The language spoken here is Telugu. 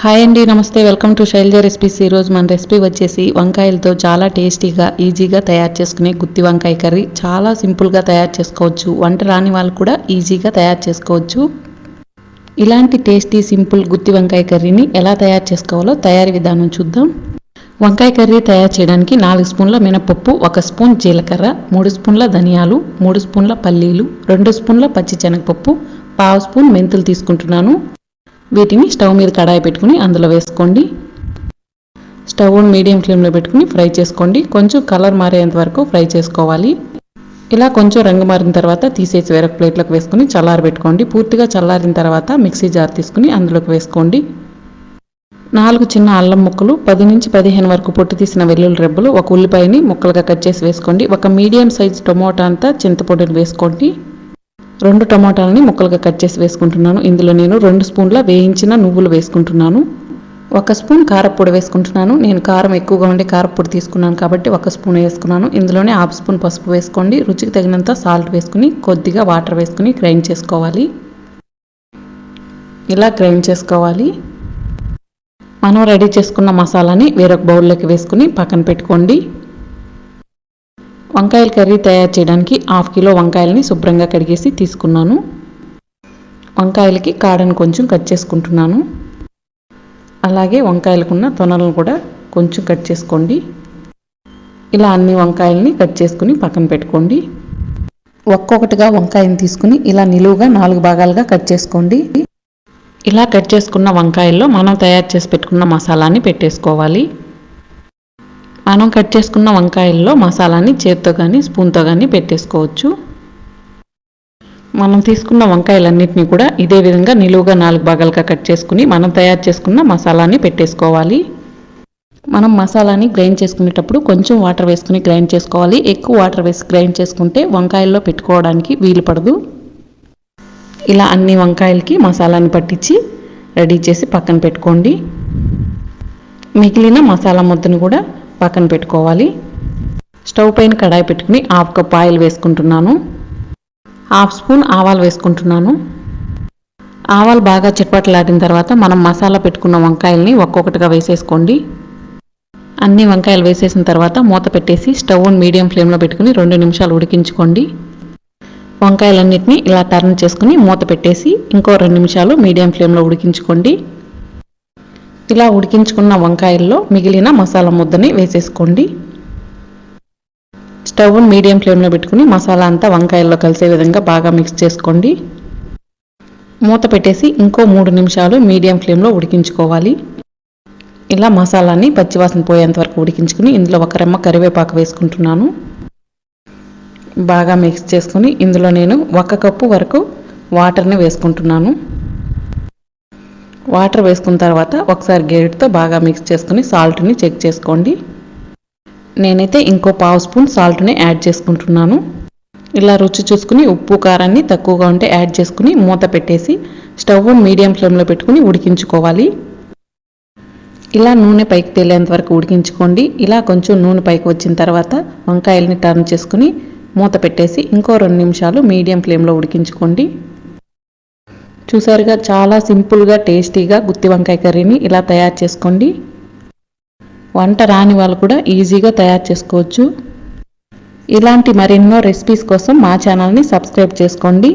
హాయ్ అండి నమస్తే. వెల్కమ్ టు శైలజ రెసిపీస్ ఈరోజు మన రెసిపీ వచ్చేసి వంకాయలతో చాలా టేస్టీగా ఈజీగా తయారు చేసుకునే గుత్తి వంకాయ కర్రీ. చాలా సింపుల్గా తయారు చేసుకోవచ్చు. వంట రాని వాళ్ళు కూడా ఈజీగా తయారు చేసుకోవచ్చు. ఇలాంటి టేస్టీ సింపుల్ గుత్తి వంకాయ కర్రీని ఎలా తయారు చేసుకోవాలో తయారీ విధానం చూద్దాం. వంకాయ కర్రీ తయారు చేయడానికి నాలుగు స్పూన్ల మినపప్పు ఒక స్పూన్ జీలకర్ర మూడు స్పూన్ల ధనియాలు మూడు స్పూన్ల పల్లీలు రెండు స్పూన్ల పచ్చి శనగపప్పు పావు స్పూన్ మెంతులు తీసుకుంటున్నాను. వీటిని స్టవ్ మీద కడాయి పెట్టుకుని అందులో వేసుకోండి. స్టవ్ మీడియం ఫ్లేమ్లో పెట్టుకుని ఫ్రై చేసుకోండి. కొంచెం కలర్ మారేంత వరకు ఫ్రై చేసుకోవాలి. ఇలా కొంచెం రంగు మారిన తర్వాత తీసేసి వేరొక ప్లేట్లోకి వేసుకుని చల్లారి పెట్టుకోండి. పూర్తిగా చల్లారిన తర్వాత మిక్సీ జార్ తీసుకుని అందులోకి వేసుకోండి. నాలుగు చిన్న అల్లం ముక్కలు పది నుంచి పదిహేను వరకు పొట్టు తీసిన వెల్లుల్లి రెబ్బలు ఒక ఉల్లిపాయని ముక్కలుగా కట్ చేసి వేసుకోండి. ఒక మీడియం సైజ్ టొమాటో అంతా చింతపొడిని వేసుకోండి. రెండు టమాటాలని ముక్కలుగా కట్ చేసి వేసుకుంటున్నాను. ఇందులో నేను రెండు స్పూన్ల వేయించిన నువ్వులు వేసుకుంటున్నాను. ఒక స్పూన్ కారపొడి వేసుకుంటున్నాను. నేను కారం ఎక్కువగా ఉండే కారపొడి తీసుకున్నాను కాబట్టి ఒక స్పూన్ వేసుకున్నాను. ఇందులోనే హాఫ్ స్పూన్ పసుపు వేసుకోండి. రుచికి తగినంత సాల్ట్ వేసుకుని కొద్దిగా వాటర్ వేసుకుని గ్రైండ్ చేసుకోవాలి. ఇలా గ్రైండ్ చేసుకోవాలి. మనం రెడీ చేసుకున్న మసాలాని వేరొక బౌల్లోకి వేసుకుని పక్కన పెట్టుకోండి. వంకాయల కర్రీ తయారు చేయడానికి హాఫ్ కిలో వంకాయలని శుభ్రంగా కడిగేసి తీసుకున్నాను. వంకాయలకి కాడను కొంచెం కట్ చేసుకుంటున్నాను. అలాగే వంకాయలకున్న తొనలను కూడా కొంచెం కట్ చేసుకోండి. ఇలా అన్ని వంకాయలని కట్ చేసుకుని పక్కన పెట్టుకోండి. ఒక్కొక్కటిగా వంకాయని తీసుకుని ఇలా నిలువుగా నాలుగు భాగాలుగా కట్ చేసుకోండి. ఇలా కట్ చేసుకున్న వంకాయల్లో మనం తయారు చేసి పెట్టుకున్న మసాలాని పెట్టేసుకోవాలి. మనం కట్ చేసుకున్న వంకాయల్లో మసాలాని చేత్తో కానీ స్పూన్తో కానీ పెట్టేసుకోవచ్చు. మనం తీసుకున్న వంకాయలన్నింటినీ కూడా ఇదే విధంగా నిలువుగా నాలుగు భాగాలుగా కట్ చేసుకుని మనం తయారు చేసుకున్న మసాలాని పెట్టేసుకోవాలి. మనం మసాలాని గ్రైండ్ చేసుకునేటప్పుడు కొంచెం వాటర్ వేసుకుని గ్రైండ్ చేసుకోవాలి. ఎక్కువ వాటర్ వేసి గ్రైండ్ చేసుకుంటే వంకాయల్లో పెట్టుకోవడానికి వీలు పడదు. ఇలా అన్ని వంకాయలకి మసాలాని పట్టించి రెడీ చేసి పక్కన పెట్టుకోండి. మిగిలిన మసాలా ముద్దను కూడా పక్కన పెట్టుకోవాలి. స్టవ్ పైన కడాయి పెట్టుకుని హాఫ్ కప్ ఆయిల్ వేసుకుంటున్నాను. హాఫ్ స్పూన్ ఆవాలు వేసుకుంటున్నాను. ఆవాలు బాగా చిట్పట్లాడిన తర్వాత మనం మసాలా పెట్టుకున్న వంకాయల్ని ఒక్కొక్కటిగా వేసేసుకోండి. అన్ని వంకాయలు వేసేసిన తర్వాత మూత పెట్టేసి స్టవ్ మీడియం ఫ్లేమ్లో పెట్టుకుని రెండు నిమిషాలు ఉడికించుకోండి. వంకాయలన్నింటినీ ఇలా టర్న్ చేసుకుని మూత పెట్టేసి ఇంకో రెండు నిమిషాలు మీడియం ఫ్లేమ్లో ఉడికించుకోండి. ఇలా ఉడికించుకున్న వంకాయల్లో మిగిలిన మసాలా ముద్దని వేసేసుకోండి. స్టవ్ మీడియం ఫ్లేమ్లో పెట్టుకుని మసాలా అంతా వంకాయల్లో కలిసే విధంగా బాగా మిక్స్ చేసుకోండి. మూత పెట్టేసి ఇంకో మూడు నిమిషాలు మీడియం ఫ్లేమ్లో ఉడికించుకోవాలి. ఇలా మసాలాని పచ్చివాసన పోయేంత వరకు ఉడికించుకుని ఇందులో ఒక రెమ్మ కరివేపాకు వేసుకుంటున్నాను. బాగా మిక్స్ చేసుకుని ఇందులో నేను ఒక కప్పు వరకు వాటర్ని వేసుకుంటున్నాను. వాటర్ వేసుకున్న తర్వాత ఒకసారి గేరెట్తో బాగా మిక్స్ చేసుకుని సాల్ట్ని చెక్ చేసుకోండి. నేనైతే ఇంకో పావు స్పూన్ సాల్ట్ని యాడ్ చేసుకుంటున్నాను. ఇలా రుచి చూసుకుని ఉప్పు కారాన్ని తక్కువగా ఉంటే యాడ్ చేసుకుని మూత పెట్టేసి స్టవ్ మీడియం ఫ్లేమ్లో పెట్టుకుని ఉడికించుకోవాలి. ఇలా నూనె పైకి తేలేంత వరకు ఉడికించుకోండి. ఇలా కొంచెం నూనె పైకి వచ్చిన తర్వాత వంకాయల్ని టర్న్ చేసుకుని మూత పెట్టేసి ఇంకో రెండు నిమిషాలు మీడియం ఫ్లేమ్లో ఉడికించుకోండి. చూసారుగా చాలా సింపుల్గా టేస్టీగా గుత్తి వంకాయ కర్రీని ఇలా తయారు చేసుకోండి. వంట రాని వాళ్ళు కూడా ఈజీగా తయారు చేసుకోవచ్చు. ఇలాంటి మరెన్నో రెసిపీస్ కోసం మా ఛానల్ని సబ్స్క్రైబ్ చేసుకోండి.